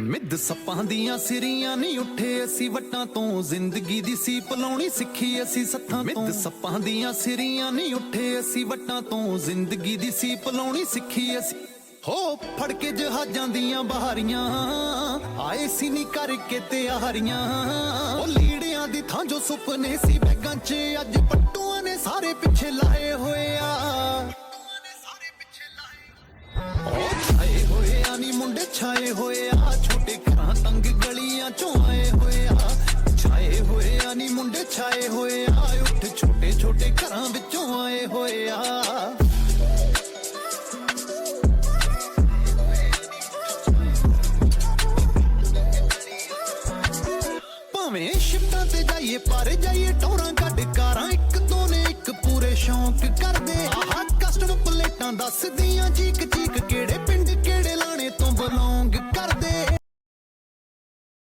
ਮਿੱਧ ਸੱਪਾਂ ਦੀਆਂ ਸਿਰੀਆਂ ਨਹੀਂ ਉੱਠੇ ਅਸੀਂ ਵਟਾਂ ਤੋਂ। ਜ਼ਿੰਦਗੀ ਦੀ ਸੀ ਪਲਾਉਣੀ ਸਿੱਖੀ ਅਸੀਂ ਸੱਥਾਂ ਤੋਂ। ਮਿੱਧ ਸੱਪਾਂ ਦੀਆਂ ਸਿਰੀਆਂ ਨਹੀਂ ਉੱਠੇ ਅਸੀਂ ਵਟਾਂ ਤੋਂ। ਜ਼ਿੰਦਗੀ ਦੀ ਸੀ ਪਲਾਉਣੀ ਸਿੱਖੀ ਅਸੀਂ। ਹੋ ਫੜ ਕੇ ਜਹਾਜ਼ਾਂ ਦੀਆਂ ਬਹਾਰੀਆਂ, ਆਏ ਸੀ ਨਹੀਂ ਕਰਕੇ ਤਿਆਰੀਆਂ ਉਹ ਲੀੜਿਆਂ ਦੀ ਥਾਂ ਜੋ ਸੁਪਨੇ ਸੀ, ਬੈਗਾਂ 'ਚ ਅੱਜ ਪੱਟੂਆਂ ਨੇ ਸਾਰੇ ਪਿੱਛੇ ਲਾਏ ਹੋਏ ਆ। ਉਹ ਛਾਏ ਹੋਏ ਆ ਨੀ, ਮੁੰਡੇ ਛਾਏ ਹੋਏ ਆ। ਛੋਟੇ ਤੰਗ ਗਲੀਆਂ ਚੋਂ ਆਏ ਹੋਏ ਆ। ਛਾਏ ਹੋਏ ਆ ਨੀ ਮੁੰਡੇ, ਛਾਏ ਹੋਏ ਆ। ਉੱਠ ਛੋਟੇ ਛੋਟੇ ਘਰਾਂ ਵਿੱਚੋਂ ਆਏ ਹੋਏ ਆ। ਭਾਵੇਂ ਸ਼ਿਫਟਾਂ ਤੇ ਜਾਈਏ, ਪਰ ਜਾਈਏ, ਟੋਰਾਂ ਕੱਢ ਕਾਰਾਂ ਇੱਕ ਦੋ ਨੇ ਇੱਕ ਪੂਰੇ ਸ਼ੌਂਕ ਕਰਦੇ। ਆਹ ਕਸਟਮ ਪਲੇਟਾਂ ਦੱਸਦੀਆਂ ਚੀਕ ਚੀਕ